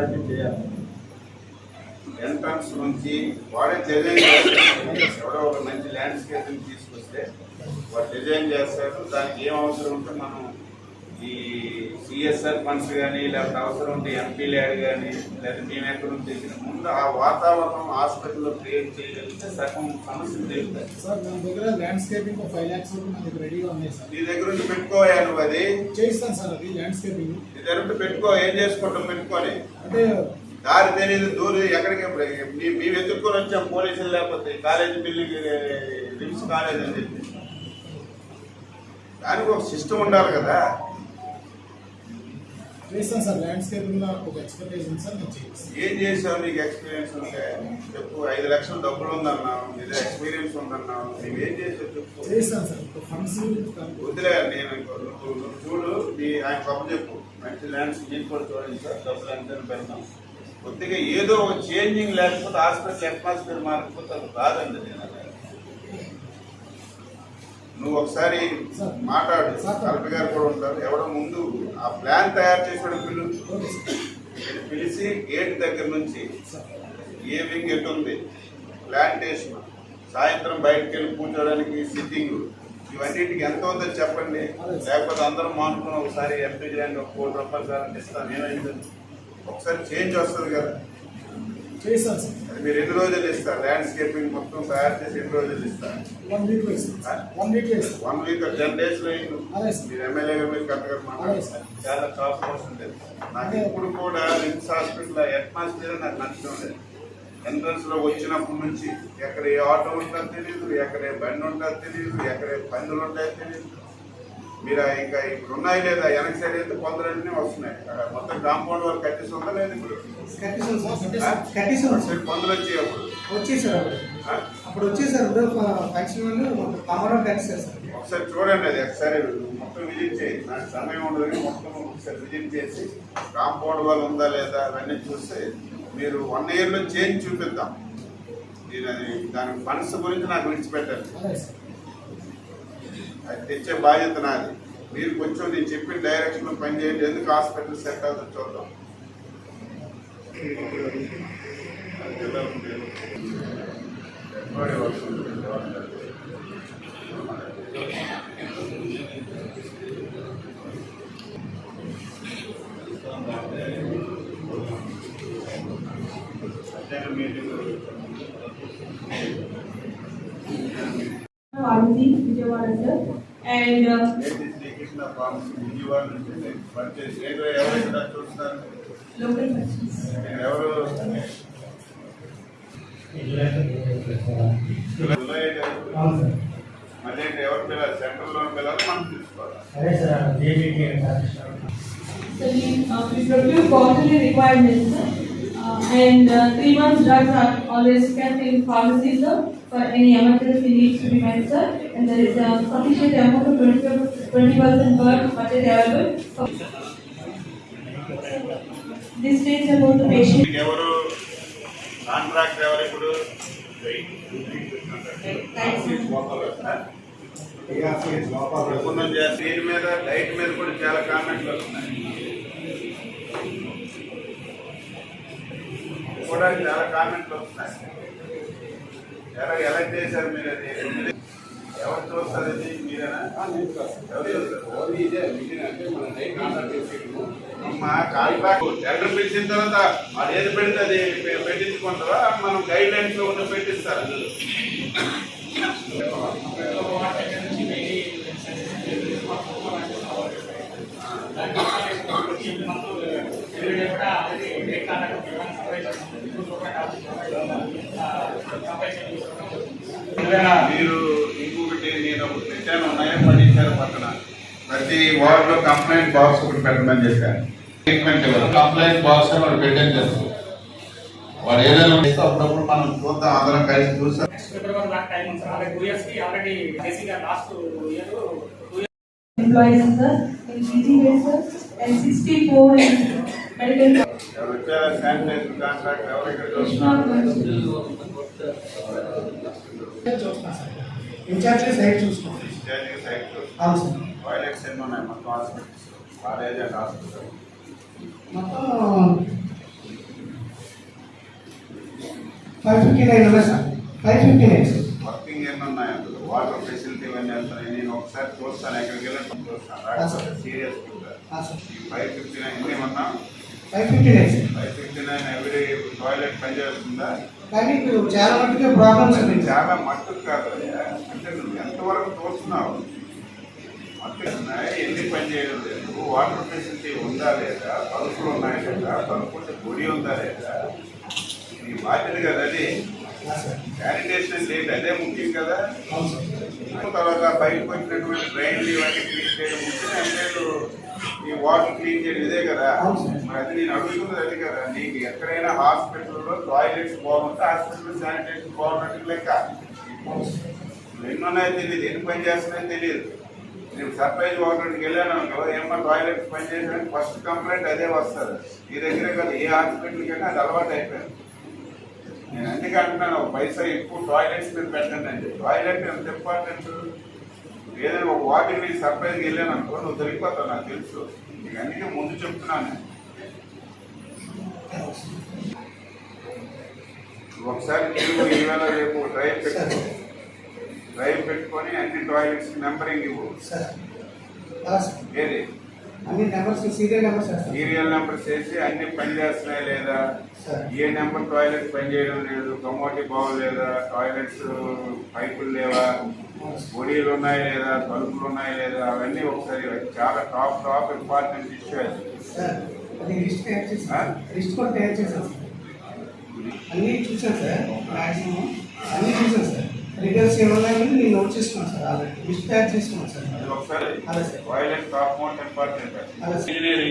Priority చేయాలి. Entrance నుంచి వాడే డిజైన్ ఎవరో ఒక మంచి ల్యాండ్స్కేపింగ్ తీసుకొస్తే వాడు డిజైన్ చేస్తారు. దానికి ఏం అవసరం ఉంటే మనం ఈ సిఎస్ఆర్ ఫండ్స్ కానీ లేకపోతే అవసరం ఉంటే ఎంపీ ల్యాడ్ కానీ లేదా మేము ఎక్కడ తెచ్చిన ముందు ఆ వాతావరణం హాస్పిటల్లో క్రియేట్ చేయగలిగితే సగం సమస్యలు తీరుతాయి. సార్ మన దగ్గర ల్యాండ్స్కేపింగ్ ఫైవ్ ల్యాక్స్ వరకు మన దగ్గర రెడీగా ఉన్నాయి సార్. నీ దగ్గర నుంచి పెట్టుకోయా నువ్వు అది? చేయిస్తాను సార్ అది ల్యాండ్స్కేపింగ్ నీ దగ్గర ఉంటే పెట్టుకో ఏం చేసుకుంటాం పెట్టుకొని? అంటే దారి తెలియదు దూరం ఎక్కడికి మీ- మేము ఎదుర్కొని వచ్చాం పోలీసులు లేకపోతే కాలేజీ బిల్డింగ్ రిమ్స్ కాలేజ్ అని చెప్పి. దానికి ఒక సిస్టమ్ ఉండాలి కదా. చేస్తాను సార్ ల్యాండ్స్కేపింగ్లో ఒక ఎక్స్పర్టైజ్ ఉంది సార్ నేను ఏం చేసావు నీకు ఎక్స్పీరియన్స్ ఉంటే చెప్పు. ఐదు లక్షలు డబ్బులు ఉందన్నావు. నీదో ఎక్స్పీరియన్స్ ఉందన్నావు. నువ్వు ఏం చేసావు చెప్పు. చేస్తాను సార్ ఫండ్స్ వదిలే నేను నువ్వు చూడు. నీ ఆయన గొప్ప చెప్పు. మంచి ల్యాండ్స్ మీకు కూడా చూడండి సార్ డబ్బులు ఎంత పెడతాం కొద్దిగా ఏదో ఒక చేంజింగ్ లేకపోతే హాస్పిటల్ అట్మాస్ఫియర్ మారకపోతే అది కాదండి. నేను. నువ్వు ఒకసారి మాట్లాడు. సార్. కలెక్టర్ గారు కూడా ఉంటారు. ఎవడో ముందు ఆ ప్లాన్ తయారు చేసాడు పిల్లు. పిలిచి గేట్ దగ్గర నుంచి సార్ ఏ వింగ్ ఎటు ఉంది? ప్లాంటేషన్. సాయంత్రం బయటకు వెళ్ళి కూర్చోడానికి సిట్టింగ్. ఇవన్నిటికి ఎంత ఉందో చెప్పండి. లేకపోతే అందరం మానుకుని ఒకసారి ఎంపీ చేయండి ఒక కోటి రూపాయలు సార్ ఇస్తాను. ఏమైంది? ఒకసారి చేంజ్ వస్తుంది కదా. చేస్తాను సార్. అది మీరు ఎన్ని రోజులు ఇస్తారు? ల్యాండ్స్కేపింగ్ మొత్తం తయారు చేసి ఎన్ని రోజులు ఇస్తారు? వన్ వీక్లో ఇస్తాను సార్. వన్ వీక్లో ఇస్తాను. వన్ వీక్ టెన్ డేస్లో మీరు ఎమ్మెల్యే గారు కరెక్ట్గా మాట్లాడారు. చాలా టాప్ పర్సెంటేజ్ నాకు ఇప్పుడు కూడా రిమ్స్ హాస్పిటల్ అట్మాస్ఫియర్ నాకు నచ్చడం లేదు ఎంట్రన్స్లో వచ్చినప్పటి నుంచి ఎక్కడ ఏ ఆటో ఉంటుందో తెలియదు ఎక్కడ ఏ బండి ఉంటుందో తెలియదు ఎక్కడ ఏ పందులు ఉంటాయో తెలియదు మీరు ఇంకా ఇప్పుడు ఉన్నాయి లేదా? వెనక సైడ్ అయితే కొందరన్నీ వస్తున్నాయి. మొత్తం కాంపౌండ్ వాళ్ళు కట్టేసి ఉందా లేదు ఇప్పుడు? పందులు వచ్చాయి అప్పుడు. వచ్చేసారు అప్పుడు. ఫంక్షన్ ఒకసారి చూడండి అది ఒకసారి మొత్తం విజిట్ చేయండి నాకు సమయం ఉండదు మొత్తం ఒకసారి విజిట్ చేసి కాంపౌండ్ వాళ్ళు ఉందా లేదా అవన్నీ చూస్తే మీరు వన్ ఇయర్లో చేంజ్ చూపిద్దాం. నేను అది దాని ఫండ్స్ గురించి నాకు విడిచిపెట్టాలి అది తెచ్చే బాధ్యత నాది. మీరు కొంచెం నేను చెప్పిన డైరెక్షన్లో పనిచేయండి ఎందుకు హాస్పిటల్ సెట్ అవుతుందో చూద్దాం. విజయవాడ సార్. నేను పర్చేస్ ఏదో ఎవరు ఇక్కడ చూస్తారు local persons. నేను ఎవరు జూలై కదా. మళ్ళీ ఏంటి ఎవరు పిల్లలు సెంట్రల్లో పిల్లలు మనం తీసుకోవాలి అదే sir JBT So we, uh, we procure quarterly requirements, sir. Uh, and uh, three months drugs are always kept in pharmacy, sir, for any emergency needs to be met, sir. And there is a sufficient amount of twenty percent work budget available. This states about the patient. Contract ఎవరు ఇప్పుడు ఎప్పటి దీని మీద diet మీద కూడా చాలా కామెంట్లు వస్తున్నాయి కూడా చాలా కామెంట్లు వస్తున్నాయి ఎలా ఎలా చేశారు మీరు అది ఎవరు చూస్తారు అది మీరేనా? ఎవరు చూస్తారు మా కాంట్రాక్ట్ టెండర్ పిలిచిన తర్వాత అది ఏది పెడితే అది పెట్టించుకుంటారా మనం గైడ్ లైన్స్లో ఉన్న పెట్టిస్తారా మీరు ప్రతి వార్డ్లో కంప్లైంట్ బాక్స్ ఒకటి పెట్టమని చెప్పాను ట్రీట్మెంట్ కంప్లైంట్ బాక్స్ వాడు పెట్టేది తెలుసు వాడు ఏదైనా చేస్తే అప్పుడప్పుడు మనం చూద్దాం అందరం కలిసి చూసాం నెక్స్ట్ ఫిబ్రవరి దాకా టైం ఉంది సార్ ఆల్రెడీ టూ ఇయర్స్కి ఆల్రెడీ బేసిక్గా last year two employees, sir, in GT basis, and sixty-four in medical. ఎవరు వచ్చారా శానిటైజర్ కాంట్రాక్ట్ ఎవరు ఇక్కడ Krishna, చూస్తున్నా సార్ ఇన్ఛార్జ్ సైడ్ చూసుకోండి. చూస్తున్నారు సైట్ టాయిలెట్స్ ఎన్ని ఉన్నాయి మొత్తం హాస్పిటల్స్ కాలేజ్ అండ్ హాస్పిటల్ మొత్తం ఫైవ్ ఫిఫ్టీ నైన్ ఉన్నాయి sir. Five fifty nine working ఎన్ని ఉన్నాయి అందులో? వాటర్ ఫెసిలిటీ ఇవన్నీ వెళ్తున్నాయి. నేను ఒకసారి చూస్తాను. ఎక్కడికి వెళ్ళి. చూస్తాను. సీరియస్ ఫైవ్ ఫిఫ్టీ నైన్ ఎన్ని ఉన్నా five fifty nine five fifty nine every toilet పనిచేస్తుందా కానీ ఇప్పుడు చాలా మట్టుకు ప్రాబ్లమ్స్ చాలా మట్టుకు కాదు. అంటే నువ్వు ఎంతవరకు తోస్తున్నావు? మట్టుకు ఎన్ని పని చేయడం లేదు. వాటర్ ఫెసిలిటీ ఉందా లేదా? తలుపులు ఉన్నాయి లేదా? తలుపుంటే గుడి ఉందా లేదా? నీ బాధ్యత కదా అది. శానిటేషన్ లేదు అదే ముఖ్యం కదా. తర్వాత బయటకు వచ్చినటువంటి డ్రైన్లు ఇవన్నీ క్లీన్ చేయడం ముఖ్యం ఈ వాటర్ క్లీన్ చేయడం ఇదే కదా. మరి అది నేను అడుగుతున్నది అది కదా. నీకు ఎక్కడైనా హాస్పిటల్లో టాయిలెట్స్ బాగుంటే హాస్పిటల్ శానిటేషన్ బాగున్నట్టు లెక్క. అవును ఎన్ని ఉన్నాయో తెలియదు ఎన్ని పని చేస్తున్నాయో తెలియదు. నేను సర్ప్రైజ్ వాటర్కి వెళ్ళాను అనుకో ఏమో టాయిలెట్ పని చేయడానికి ఫస్ట్ కంప్లైంట్ అదే వస్తుంది. ఈ దగ్గరే కదా ఏ హాస్పిటల్కి అది అలవాటు అయిపోయింది. నేను అందుకే అంటున్నాను పైసా ఎక్కువ టాయిలెట్స్ మీద పెట్టండి అండి టాయిలెట్ ఎంత ఇంపార్టెంట్ ఏదైనా ఒక వాటికి నేను సర్ప్రైజ్కి వెళ్ళాను అనుకో నువ్వు దొరికిపోతావు నాకు తెలుసు. నీకు అందుకే ముందు చెప్తున్నాను. ఒకసారి ఈవేళ రేపు డ్రైవ్ పెట్టుకో. డ్రైవ్ పెట్టుకొని అన్ని టాయిలెట్స్ నెంబరింగ్ ఇవ్వు. ఏది? అన్ని numbers serial numbers sir. Serial numbers వేసి అన్ని పని చేస్తున్నాయి లేదా? ఏ నెంబర్ టాయిలెట్ పని చేయడం లేదు? కమోటీ బాగోలేదా టాయిలెట్స్ పైపులు లేవా? పొడిలు ఉన్నాయి లేదా? తలుపులు ఉన్నాయి లేదా? అవన్నీ ఒకసారి చాలా టాప్ టాప్ ఇంపార్టెంట్ ఇష్యూ అది. లిస్ట్ కూడా తయారు చేశాను అన్నీ చూసాను సార్ మ్యాక్సిమం అన్నీ చూసాను సార్. రిటర్న్స్ ఏమన్నాయని నేను నోట్ చేసుకున్నాను సార్ ఆల్రెడీ లిస్ట్ తయారు చేసుకున్నాను సార్. అది ఒకసారి అలా sir. Top important sir. Engineer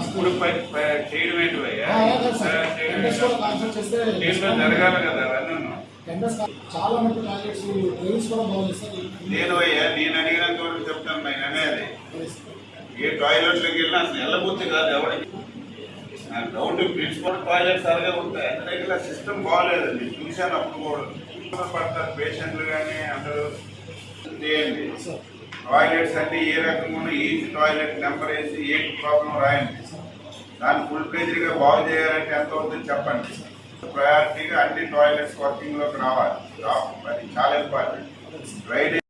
ఇప్పుడు చేయడం జరగాలి కదా చాలా మటుకు కూడా బాగుంది సార్. నేను అయ్యా నేను అడిగినంత వరకు చెప్తాను నేను అనేది. ఏ టాయిలెట్లోకి వెళ్ళినా అసలు వెళ్ళబుద్ధి కాదు ఎవరికి. నా డౌట్ ప్రిన్సిపల్ టాయిలెట్ సరిగా ఉంటాయి. ఎక్కడ సిస్టమ్ బాగాలేదు నేను చూశాను అప్పుడు కూడా. పడతారు పేషెంట్లు కానీ అందరూ చేయండి టాయిలెట్స్ అన్ని ఏ రకంగా ఈచ్ టాయిలెట్ నెంబర్ వేసి ఏ ప్రాబ్లం రాయండి. దాన్ని ఫుల్ పేజీగా బాగు చేయాలంటే ఎంత అవుతుందో చెప్పండి. ప్రయారిటీగా అన్ని టాయిలెట్స్ వర్కింగ్లోకి రావాలి. రా- అది చాలా ఇంపార్టెంట్ డ్రైనేజ్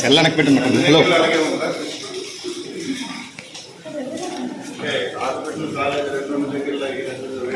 సెల్ వెనక్కి హలో.